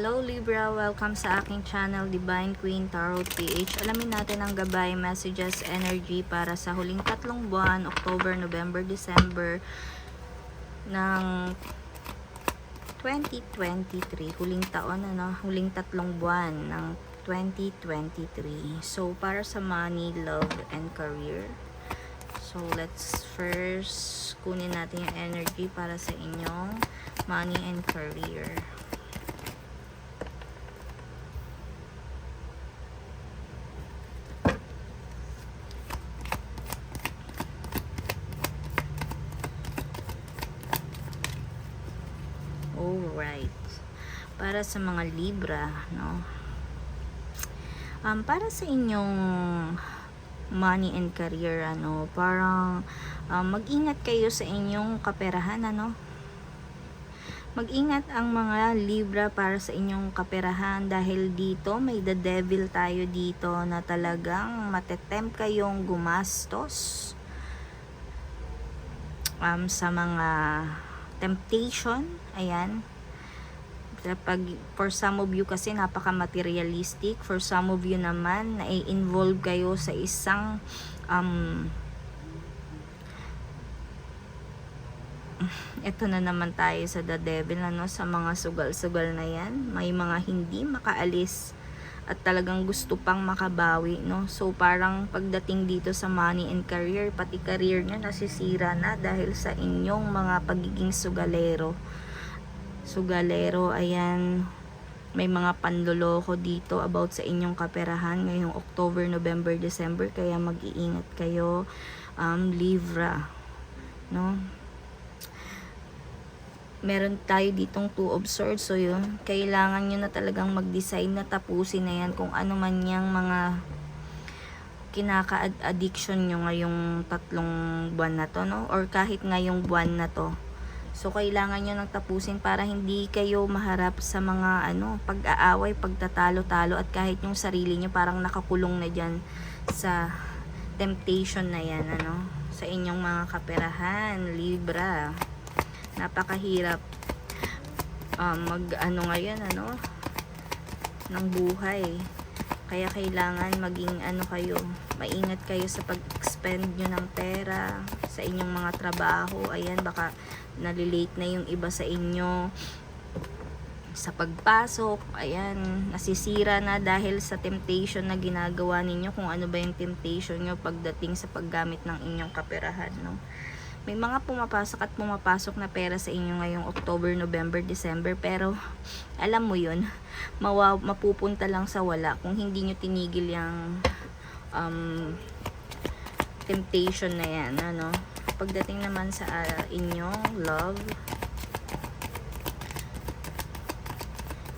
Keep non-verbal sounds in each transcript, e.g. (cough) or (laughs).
Hello Libra, welcome sa aking channel Divine Queen Tarot PH. Alamin natin ang gabay messages energy para sa huling tatlong buwan, October, November, December ng 2023. Huling taon, ano? Huling tatlong buwan ng 2023. So, para sa money, love, and career. So, let's first kunin natin yung energy para sa inyong money and career. Alright. Para sa mga Libra, no? Um, para sa inyong money and career, ano, parang um, mag-ingat kayo sa inyong kaperahan, ano? Mag-ingat ang mga Libra para sa inyong kaperahan dahil dito may the devil tayo dito na talagang matetempt kayong gumastos um, sa mga temptation. Ayan. Kapag, for some of you kasi napaka materialistic. For some of you naman, na-involve kayo sa isang um, (sighs) ito na naman tayo sa the devil ano sa mga sugal-sugal na yan may mga hindi makaalis at talagang gusto pang makabawi no so parang pagdating dito sa money and career pati career nyo nasisira na dahil sa inyong mga pagiging sugalero sugalero ayan may mga panloloko dito about sa inyong kaperahan ngayong October, November, December kaya mag-iingat kayo um, Libra no meron tayo ditong two of swords. So yun, kailangan nyo na talagang mag-decide na tapusin na yan kung ano man yung mga kinaka-addiction nyo ngayong tatlong buwan na to, no? Or kahit ngayong buwan na to. So, kailangan nyo nang tapusin para hindi kayo maharap sa mga ano, pag-aaway, pagtatalo-talo at kahit yung sarili nyo parang nakakulong na dyan sa temptation na yan, ano? Sa inyong mga kaperahan, Libra napakahirap um, mag ano ngayon ano ng buhay kaya kailangan maging ano kayo maingat kayo sa pag-expend nyo ng pera sa inyong mga trabaho. Ayan baka nalilate na yung iba sa inyo sa pagpasok. Ayan nasisira na dahil sa temptation na ginagawa ninyo kung ano ba yung temptation nyo pagdating sa paggamit ng inyong kaperahan no? May mga pumapasok at pumapasok na pera sa inyo ngayong October, November, December pero alam mo yun mawa, mapupunta lang sa wala kung hindi nyo tinigil yung um, temptation na yan ano? Pagdating naman sa uh, inyong love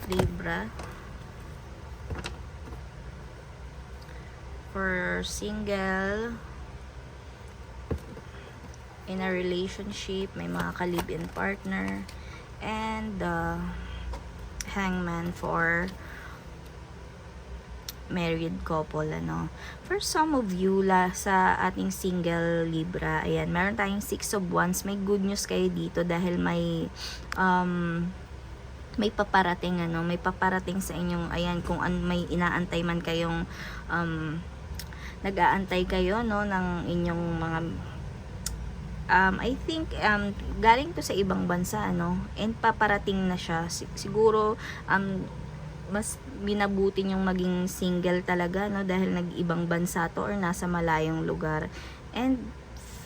Libra for single in a relationship, may mga ka-live-in partner, and the hangman for married couple, ano. For some of you, la, sa ating single Libra, ayan, meron tayong six of wands. May good news kayo dito dahil may, um, may paparating, ano, may paparating sa inyong, ayan, kung an, may inaantay man kayong, um, nag-aantay kayo, no, ng inyong mga um, I think um, galing to sa ibang bansa ano and paparating na siya Sig- siguro um, mas binabuti yung maging single talaga no? Dahil nag-ibang bansa to or nasa malayong lugar. And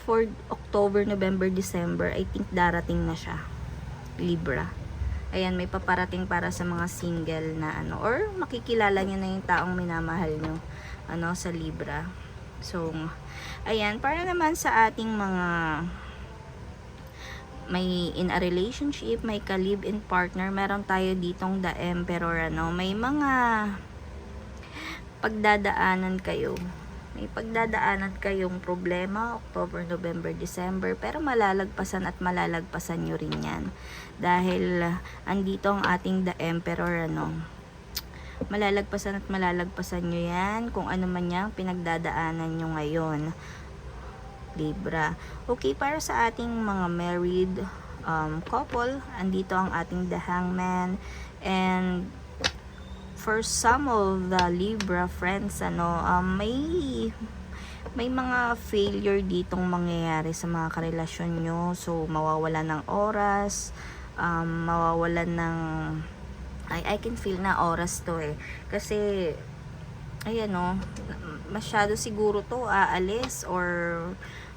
for October, November, December I think darating na siya. Libra. Ayan may paparating para sa mga single na ano. Or makikilala niyo na yung taong minamahal nyo ano sa Libra. So ayan para naman sa ating mga may in a relationship, may ka-live-in partner, meron tayo ditong the emperor, ano, may mga pagdadaanan kayo. May pagdadaanan kayong problema, October, November, December, pero malalagpasan at malalagpasan nyo rin yan. Dahil andito ang ating the emperor, ano, malalagpasan at malalagpasan nyo yan kung ano man yung pinagdadaanan nyo ngayon. Libra. Okay, para sa ating mga married um, couple, andito ang ating The Hangman and for some of the Libra friends, ano, um, may may mga failure ditong mangyayari sa mga karelasyon nyo. So, mawawala ng oras, um, mawawalan ng I, I can feel na oras to eh. Kasi, ayan o, masyado siguro to aalis or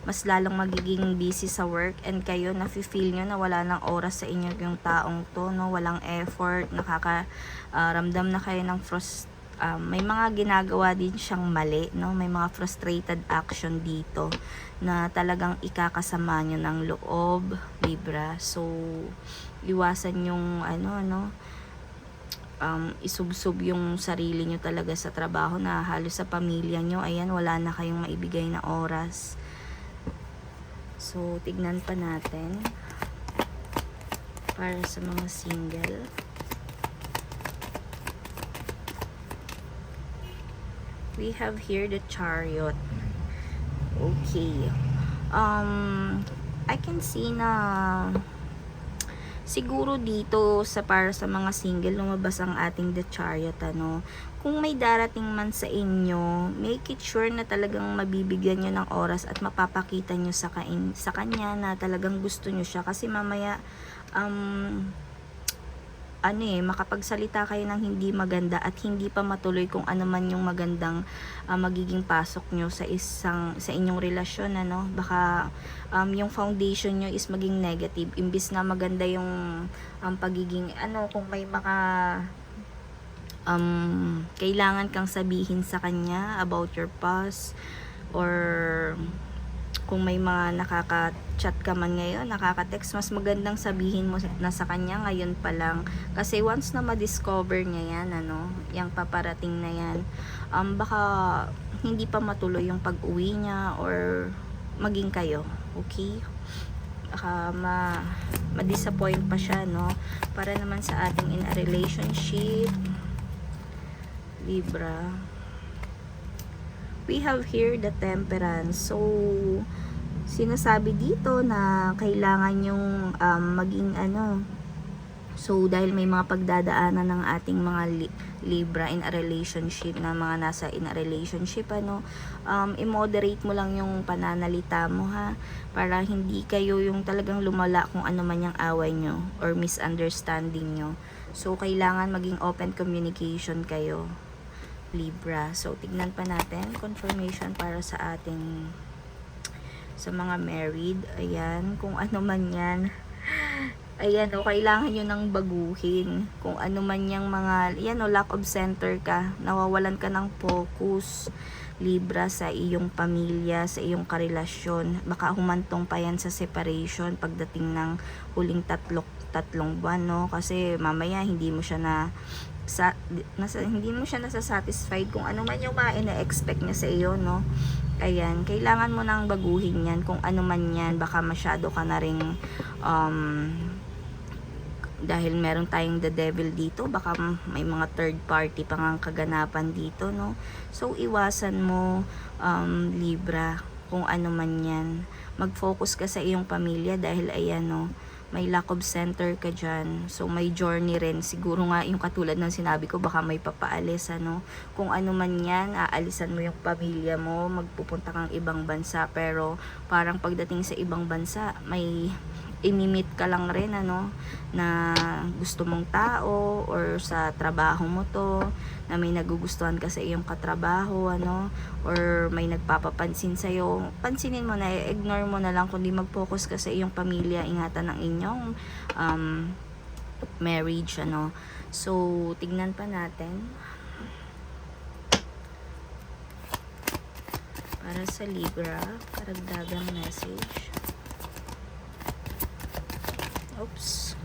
mas lalong magiging busy sa work and kayo nafe-feel nyo na wala ng oras sa inyo yung taong to, no? Walang effort, nakaka ah, ramdam na kayo ng frust um, may mga ginagawa din siyang mali, no? May mga frustrated action dito na talagang ikakasama nyo ng loob, Libra. So, iwasan yung ano, ano, um, isubsob yung sarili nyo talaga sa trabaho na halos sa pamilya nyo, ayan, wala na kayong maibigay na oras. So, tignan pa natin para sa mga single. We have here the chariot. Okay. Um, I can see na siguro dito sa para sa mga single lumabas ang ating the chariot ano. Kung may darating man sa inyo make it sure na talagang mabibigyan nyo ng oras at mapapakita nyo sa, kain, sa kanya na talagang gusto nyo siya. Kasi mamaya um, ano eh, makapagsalita kayo ng hindi maganda at hindi pa matuloy kung ano man yung magandang ah, magiging pasok nyo sa isang sa inyong relasyon ano? Baka um, yung foundation nyo is maging negative. Imbis na maganda yung um, pagiging ano kung may mga um, kailangan kang sabihin sa kanya about your past or kung may mga nakaka-chat ka man ngayon, nakaka-text, mas magandang sabihin mo na sa kanya ngayon pa lang. Kasi once na ma-discover niya yan, ano, yung paparating na yan, um, baka hindi pa matuloy yung pag-uwi niya or maging kayo. Okay? Baka ma, ma-disappoint pa siya, no? Para naman sa ating in a relationship, Libra we have here the temperance. So, sinasabi dito na kailangan yung um, maging ano, so dahil may mga pagdadaanan ng ating mga li- Libra in a relationship na mga nasa in a relationship ano um, i-moderate mo lang yung pananalita mo ha? Para hindi kayo yung talagang lumala kung ano man yung away nyo or misunderstanding nyo. So kailangan maging open communication kayo Libra. So, tignan pa natin confirmation para sa ating sa mga married. Ayan, kung ano man yan. Ayan, o, kailangan nyo nang baguhin. Kung ano man yung mga, yan o, lack of center ka. Nawawalan ka ng focus. Libra sa iyong pamilya, sa iyong karelasyon. Baka humantong pa yan sa separation pagdating ng huling tatlo, tatlong buwan, no? Kasi mamaya hindi mo siya na sa nasa, hindi mo siya nasa-satisfied kung ano man yung mga ina-expect niya sa iyo, no? Ayan, kailangan mo nang baguhin yan kung ano man yan. Baka masyado ka na ring um, dahil meron tayong the devil dito, baka may mga third party pang ang kaganapan dito, no? So, iwasan mo, um, Libra, kung ano man yan. Mag-focus ka sa iyong pamilya dahil ayan, no? may lack of center ka dyan. So, may journey rin. Siguro nga, yung katulad ng sinabi ko, baka may papaalis, ano. Kung ano man yan, aalisan mo yung pamilya mo, magpupunta kang ibang bansa. Pero, parang pagdating sa ibang bansa, may imimit ka lang rin ano na gusto mong tao or sa trabaho mo to na may nagugustuhan ka sa iyong katrabaho ano or may nagpapapansin sa iyo pansinin mo na ignore mo na lang kundi mag-focus ka sa iyong pamilya ingatan ng inyong um, marriage ano. So tignan pa natin. Para sa Libra karagdagang message Oops.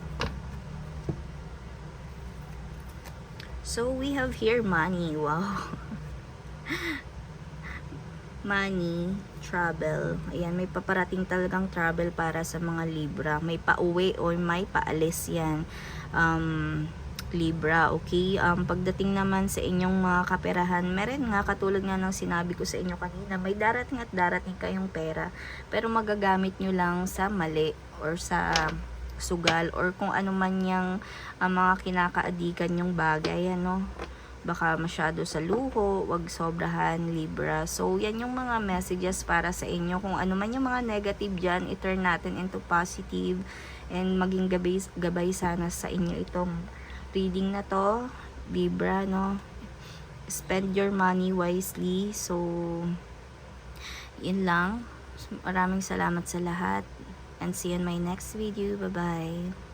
So we have here money. Wow. (laughs) money, travel. Ayan, may paparating talagang travel para sa mga Libra. May pauwi o may paalis yan. Um, Libra, okay? Um, pagdating naman sa inyong mga kaperahan, meron nga, katulad nga ng sinabi ko sa inyo kanina, may darating at darating kayong pera, pero magagamit nyo lang sa mali or sa sugal or kung ano man yung uh, mga kinakaadikan yung bagay ano baka masyado sa luho, wag sobrahan Libra. So, yan yung mga messages para sa inyo. Kung ano man yung mga negative dyan, i-turn natin into positive and maging gabay, gabay sana sa inyo itong reading na to. Libra, no? Spend your money wisely. So, yun lang. Maraming salamat sa lahat. And see you in my next video. Bye-bye.